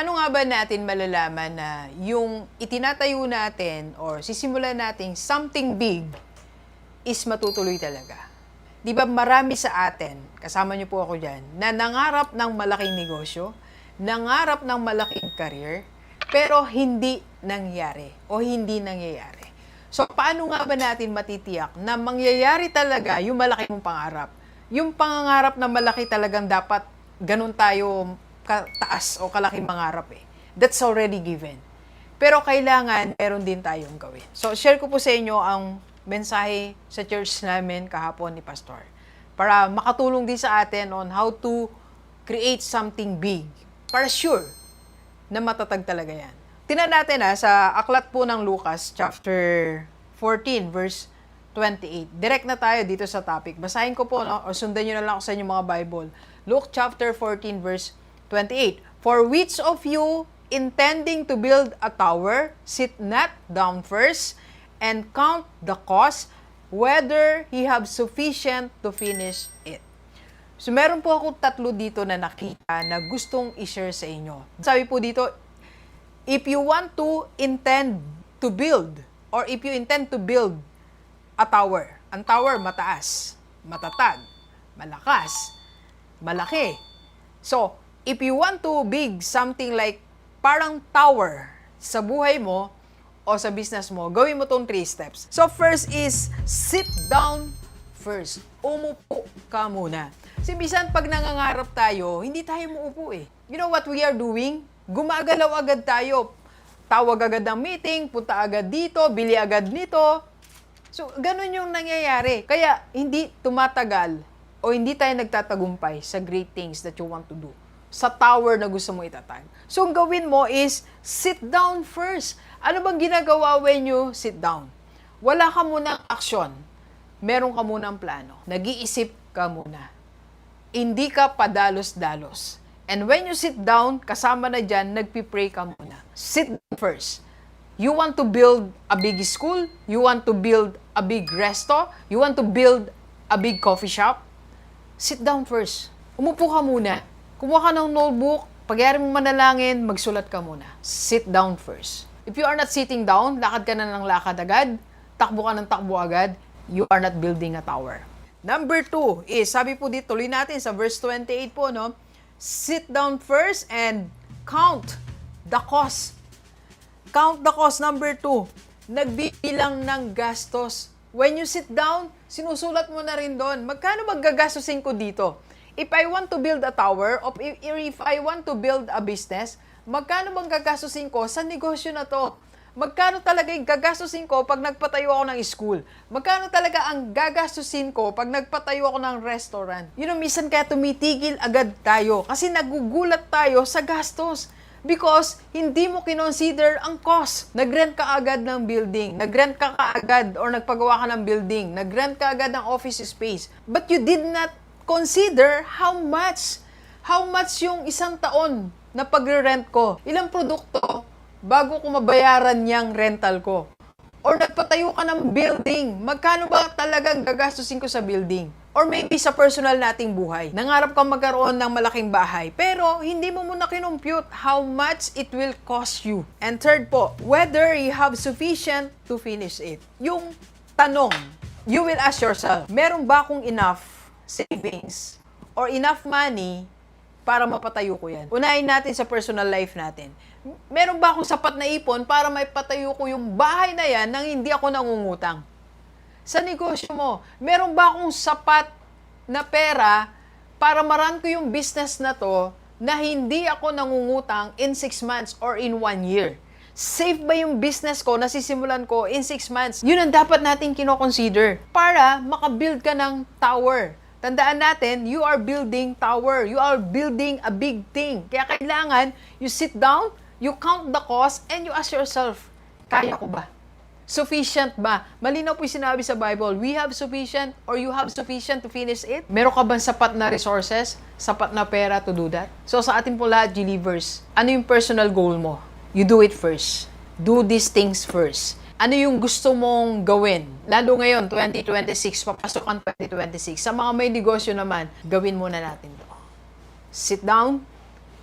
paano nga ba natin malalaman na yung itinatayo natin or sisimulan nating something big is matutuloy talaga? Di ba marami sa atin, kasama niyo po ako dyan, na nangarap ng malaking negosyo, nangarap ng malaking career, pero hindi nangyari o hindi nangyayari. So, paano nga ba natin matitiyak na mangyayari talaga yung malaki mong pangarap? Yung pangarap na malaki talagang dapat ganun tayo kataas o kalaking mangarap eh. That's already given. Pero kailangan meron din tayong gawin. So, share ko po sa inyo ang mensahe sa church namin kahapon ni Pastor para makatulong din sa atin on how to create something big. Para sure na matatag talaga yan. Tinan natin ha, sa aklat po ng Lucas, chapter 14, verse 28. Direct na tayo dito sa topic. Basahin ko po, no? o sundan nyo na lang ako sa inyong mga Bible. Luke chapter 14, verse 28. For which of you, intending to build a tower, sit not down first, and count the cost, whether he have sufficient to finish it. So meron po ako tatlo dito na nakita na gustong i-share sa inyo. Sabi po dito, if you want to intend to build or if you intend to build a tower, ang tower mataas, matatag, malakas, malaki. So, if you want to big something like parang tower sa buhay mo o sa business mo, gawin mo tong three steps. So, first is sit down first. Umupo ka muna. Kasi pag nangangarap tayo, hindi tayo muupo eh. You know what we are doing? Gumagalaw agad tayo. Tawag agad ng meeting, punta agad dito, bili agad nito. So, ganun yung nangyayari. Kaya, hindi tumatagal o hindi tayo nagtatagumpay sa great things that you want to do. Sa tower na gusto mo itatag. So, ang gawin mo is, sit down first. Ano bang ginagawa when you sit down? Wala ka munang aksyon. Meron ka munang plano. Nag-iisip ka muna. Hindi ka padalos-dalos. And when you sit down, kasama na dyan, nagpipray ka muna. Sit down first. You want to build a big school? You want to build a big resto? You want to build a big coffee shop? Sit down first. Umupo ka muna. Kumuha ka ng notebook. Pagyari mo manalangin, magsulat ka muna. Sit down first. If you are not sitting down, lakad ka na ng lakad agad, takbo ka ng takbo agad, you are not building a tower. Number two is, sabi po dito, tuloy natin sa verse 28 po, no? Sit down first and count the cost Count the cost. Number two, nagbibilang ng gastos. When you sit down, sinusulat mo na rin doon. Magkano maggagastusin ko dito? If I want to build a tower, or if, I want to build a business, magkano bang gagastusin ko sa negosyo na to? Magkano talaga yung gagastusin ko pag nagpatayo ako ng school? Magkano talaga ang gagastusin ko pag nagpatayo ako ng restaurant? You know, minsan kaya tumitigil agad tayo kasi nagugulat tayo sa gastos. Because hindi mo kinonsider ang cost. Nag-rent ka agad ng building. Nag-rent ka kaagad or nagpagawa ka ng building. Nag-rent ka agad ng office space. But you did not consider how much. How much yung isang taon na pagre-rent ko. Ilang produkto bago ko mabayaran niyang rental ko. Or nagpatayo ka ng building. Magkano ba talagang gagastusin ko sa building? Or maybe sa personal nating buhay. Nangarap kang magkaroon ng malaking bahay, pero hindi mo muna kinompute how much it will cost you. And third po, whether you have sufficient to finish it. Yung tanong, you will ask yourself, meron ba akong enough savings or enough money para mapatayo ko yan? Unahin natin sa personal life natin. Meron ba akong sapat na ipon para may patayo ko yung bahay na yan nang hindi ako nangungutang? Sa negosyo mo, meron ba akong sapat na pera para maran ko yung business na to na hindi ako nangungutang in 6 months or in 1 year? Safe ba yung business ko na sisimulan ko in 6 months? Yun ang dapat natin kinoconsider para makabuild ka ng tower. Tandaan natin, you are building tower. You are building a big thing. Kaya kailangan, you sit down, you count the cost, and you ask yourself, kaya ko ba? Sufficient ba? Malinaw po yung sinabi sa Bible, we have sufficient or you have sufficient to finish it? Meron ka bang sapat na resources, sapat na pera to do that? So sa ating po lahat, believers, ano yung personal goal mo? You do it first. Do these things first. Ano yung gusto mong gawin? Lalo ngayon, 2026, papasok ang 2026. Sa mga may negosyo naman, gawin muna natin to. Sit down,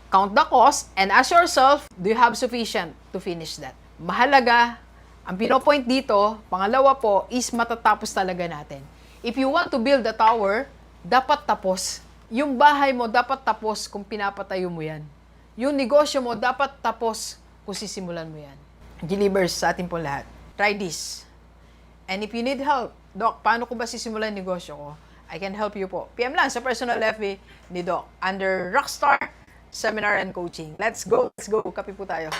count the cost, and ask yourself, do you have sufficient to finish that? Mahalaga, ang pinopoint dito, pangalawa po, is matatapos talaga natin. If you want to build a tower, dapat tapos. Yung bahay mo, dapat tapos kung pinapatayo mo yan. Yung negosyo mo, dapat tapos kung sisimulan mo yan. Delivers sa atin po lahat. Try this. And if you need help, Doc, paano ko ba sisimulan negosyo ko? I can help you po. PM lang sa personal FB ni Doc under Rockstar Seminar and Coaching. Let's go, let's go. Kape po tayo.